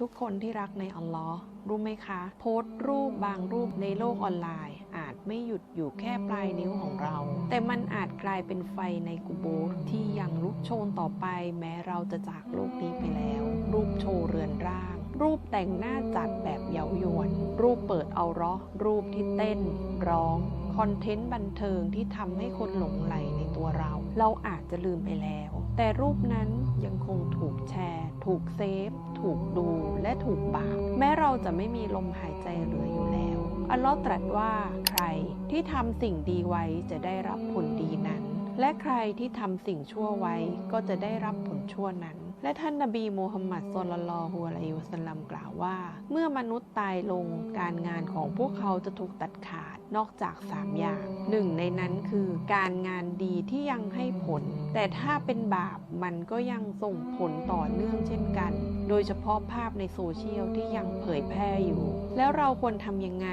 ทุกคนที่รักในอัลลอฮ์รู้ไหมคะ โพสต์รูปบางรูปในโลกออนไลน์ อาจไม่หยุดอยู่แค่ปลายนิ้วของเรา แต่มันอาจกลายเป็นไฟในกุโบสที่ยังลุกโชนต่อไป แม้เราจะจากโลกนี้ไปแล้ว รูปโชว์เรือนร่าง รูปแต่งหน้าจัดแบบเย้ายวน รูปเปิดเอาร้อรูปที่เต้น ร้อง คอนเทนต์บันเทิงที่ทำให้คนหลงไหลในตัวเรา เราอาจจะลืมไปแล้ว แต่รูปนั้นยังคงถูกแชร์ ถูกเซฟ ถูกดู และถูกบาปแม้เราจะไม่มีลมหายใจเหลืออยู่แล้ว อัลเลอฮ์ตรัสว่าใครที่ทำสิ่งดีไว้จะได้รับผลดีนั้น และใครที่ทำสิ่งชั่วไว้ก็จะได้รับผลชั่วนั้น และท่านนบีมูฮัมมัดสุลลัลลอฮุอะลัยฮิวะสัลลัมกล่าวว่า เมื่อมนุษย์ตายลงการงานของพวกเขาจะถูกตัดขาดนอกจาก 3 อย่าง หนึ่งในนั้นคือการงานดีที่ยังให้ผล แต่ถ้าเป็นบาปมันก็ยังส่งผลต่อเนื่องเช่นกัน โดยเฉพาะภาพในโซเชียลที่ยังเผยแพร่อยู่ แล้วเราควรทำยังไง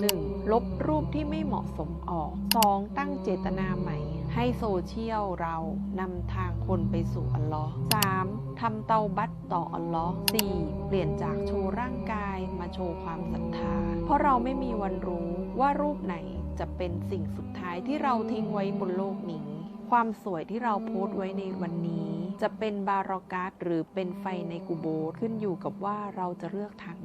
1. ลบรูปที่ไม่เหมาะสมออก 2. ตั้งเจตนาใหม่ ให้โซเชียลเรานำทางคนไปสู่อัลลอฮ์ 3. ทำเตาบัตต่ออัลลอฮ์ 4. เปลี่ยนจากโชว์ร่างกายมาโชว์ความศรัทธา เพราะเราไม่มีวันรู้ว่ารูปไหนจะเป็นสิ่งสุดท้ายที่เราทิ้งไว้บนโลกนี้ ความสวยที่เราโพสต์ไว้ในวันนี้ จะเป็นบารอกัสหรือเป็นไฟในกูโบสขึ้นอยู่กับว่าเราจะเลือกทาง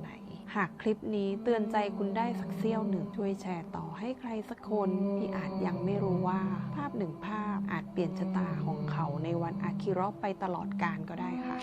หากคลิปนี้เตือนใจคุณได้สักเสี้ยวหนึ่ง ช่วยแชร์ต่อให้ใครสักคนที่อาจยังไม่รู้ว่าภาพหนึ่งภาพอาจเปลี่ยนชะตาของเขาในวันอาคิราะห์ไปตลอดกาลก็ได้ค่ะ